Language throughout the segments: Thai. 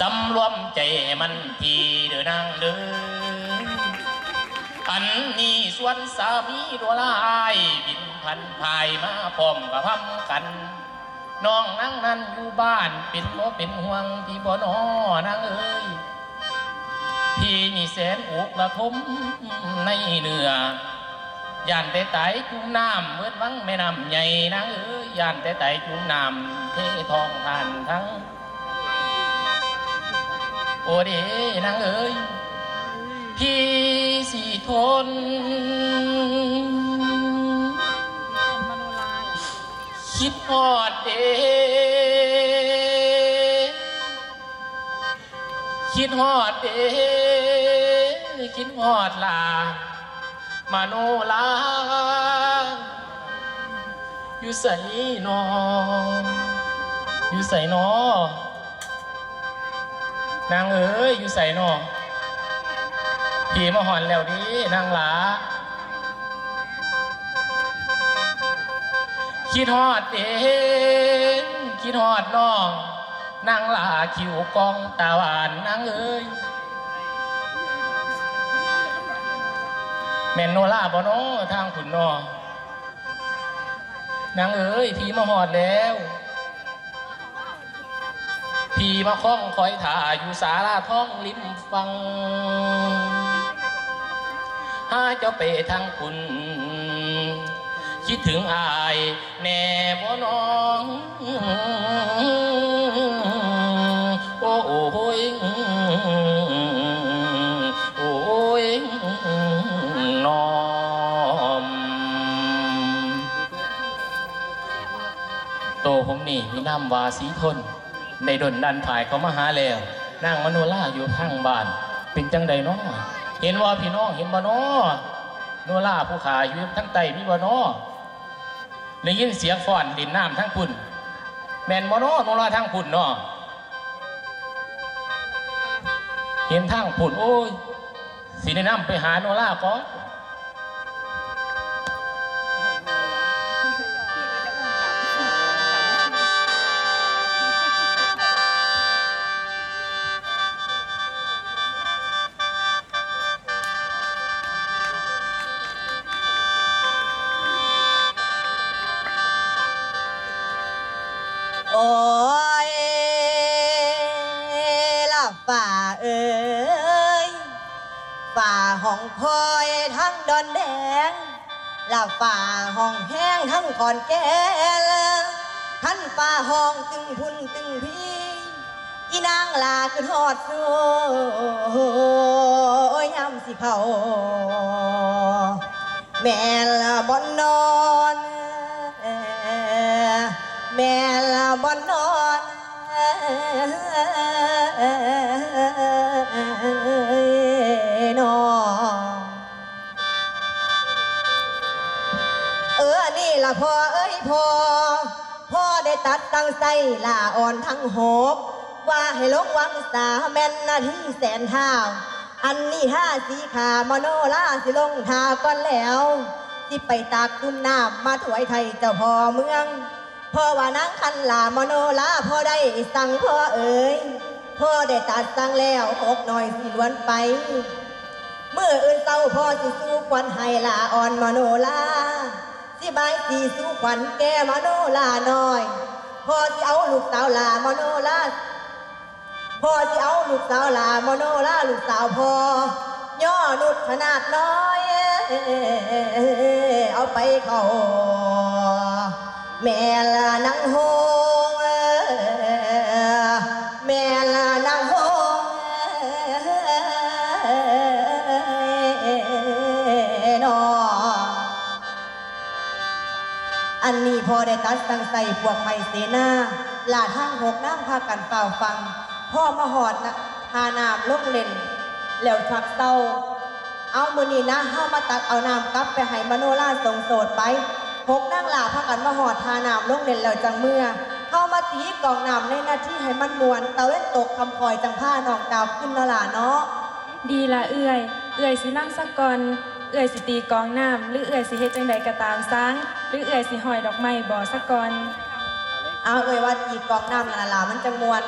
สำรวมใจมันทีเด้อนางเด้ออันนี้ส่วนสามีดัวลายบินพันภายมาพร้อมกับพำกันน้องนั่งนั้นอยู่บ้านเป็นบ่เป็นห่วงพี่บ่นอนางเอ้ยพี่นี่แสนอุกระทมในเนื้อย่านแต่ไตจุ่มน้ำเมื่อวังแม่น้ำใหญ่นางเอ้ยย่านแต่ไตจุ่มน้ำเททองทานทั้ง โอเดนางเอ้ยพี่สีทน คิดฮอดเดคิดฮอดเดคิดฮอดลามาโนลาอยู่ใส่นออยู่ใส่นอ นางเอ้ยอยู่ใส่นอผีมาหอนแล้วดินางหลาคิดฮอดเองคิดฮอดน้องนางหลาคิวกองตาหวานนางเอ้ยแม่นโนล่าบ่นาะทางขุนนอนางเอ้ยพี่มาหอดแล้ว พี่มาคล้องคอยถ่าอยู่สาราท้องริมฟังหาเจ้าไปทางคุณ คิดถึงอายแน่บ่น้อง โอ้โอ้ยโอ้ยน้อมโตผมนี่มีน้ำวาสีทน ในดนดันถ่ายเขามาหาแล้วนางมโนล่าอยู่ข้างบ้าน เป็นจังใดน้อเห็นว่าพี่น้องเห็นบ่น้อโนล่าผู้ขาอยู่ทั้งไตมีบ่น้อได้ยินเสียงฟ้อนดินน้ำทั้งพุ่น แม่นบ่น้อโนล่าทั้งพุ่นน้อเห็นทั้งพุ่นโอ้ยสิได้นำไปหาโนล่าก่อน ดอนแดงล่ะฝ่าห้องแห้งทั้งก่อนแก่ขันฝ่าห้องตึงพุ่นตึงพี่อีนางลาคือทอดสู้ยำสิเผาแม่ละบอนนอนแม่ละบอนนอนน ตัดตั้งใส่ลาอ่อนทั้งหกว่าให้ลงวังสาแม่นนาทีแสนเท่าอันนี้ห้าสีขามโนลาสิลงทาก่อนแล้วสิไปตากตุ้มน้ำมาถวยไทยเจ้าพ่อเมืองพ่อว่านางคันลามโนลาพ่อได้สั่งพ่อเอ๋ยพ่อได้ตัดสั่งแล้วหกหน่อยสิล้วนไป เมื่ออื่นเศร้าพ่อสิสู้ควันให้ลาอ่อนมโนลาสิบายสีสู้ขวัญแก่มโนลาน้อย พ่อสิเอาลูกสาวลามโนลาพ่อสิเอาลูกสาวลามโนลาลูกสาวพ่อย่อนุดขนาดน้อย เอาไปเขาแม่ ตัดสังใส่พวกไผ่เสนาหลาทั้งหกน้ำพากันเฝ้าฟัง พ่อมาหอดนะทานามลงเล่น แล้วชักเศร้า เอามือนี้นะเข้ามาตักเอาน้ำกลับไปให้มโนราทรงโสดไปหกนั่งหลาพากันมาหอดทานามลงเล่นแล้วจังเมื่อเข้ามาตีกองน้ำในหน้าที่ให้มันมวนตะเว้นตกคำคอยจังผ้านองกาวขึ้นนลาเนาะดีละเอื่อย เอื่อยสินั่งสักก่อนเอื่อยสิตีกองน้ำหรือเอื่อยสิเฮ็ดจังใดก็ตามซัง หรือเอ่ยสิหอยดอกไม้บ่สักก่อน เอาเอ่ยว่าหยีกองน้ำนาลามันจะมวน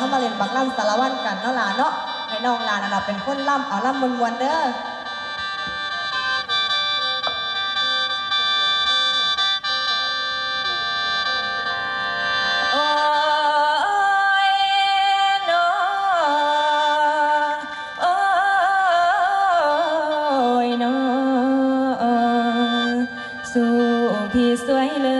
เข้ามาเล่นบักล่ำสารวันกันเนาะหลานเนาะให้น้องหลานน่ะเป็นคนล่ำเอาล่ำมวนๆเด้อสู่พี่สวยเลิง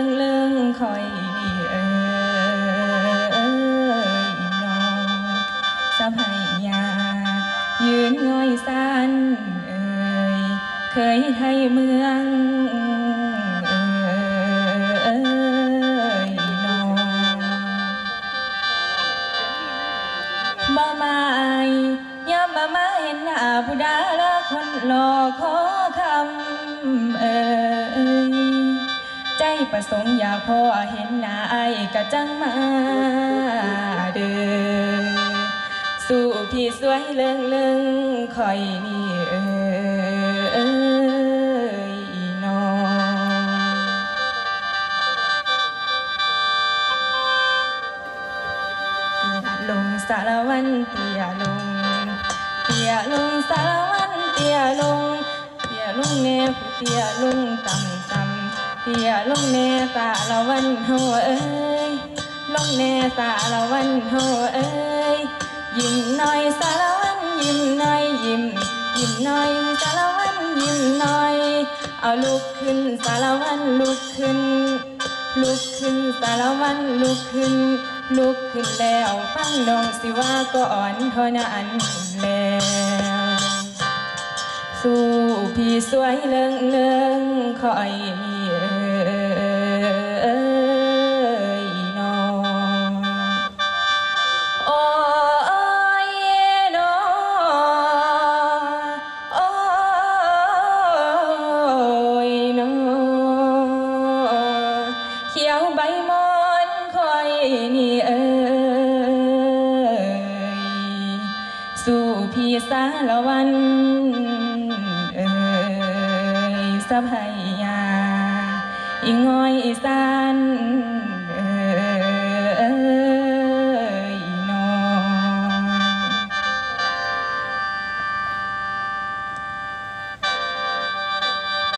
พอเห็นหน้าไอายกะจังมาเด้อสู่พี่สวยเลิงเลิงคอยนี่เอ้ยน้องเตียลงสารวันเตียลงเตียลงสารวันเตียลงเตียลงแน่ผู้เตียลงต่ำต่ำ เตียลงแน่สารวันเฮาเอ้ยลงแน่สารวันเฮาเอ้ยยิ้มหน่อยสารวันยิ้มหน่อยยิ้มยิ้มหน่อยสารวันยิ้มหน่อย เอาลุกขึ้นสารวันลุกขึ้น ลุกขึ้นสารวันลุกขึ้น ลุกขึ้นแล้วฟังน้องสิว่าก็อ่อนเท่านั้นแล้วสู่พี่สวยเลิงเลิงคอยนี่งโอ้ย อนคอยนี่เอ้ยสู่พี่สารวัน เอ้ยสะพายยา ngôi san.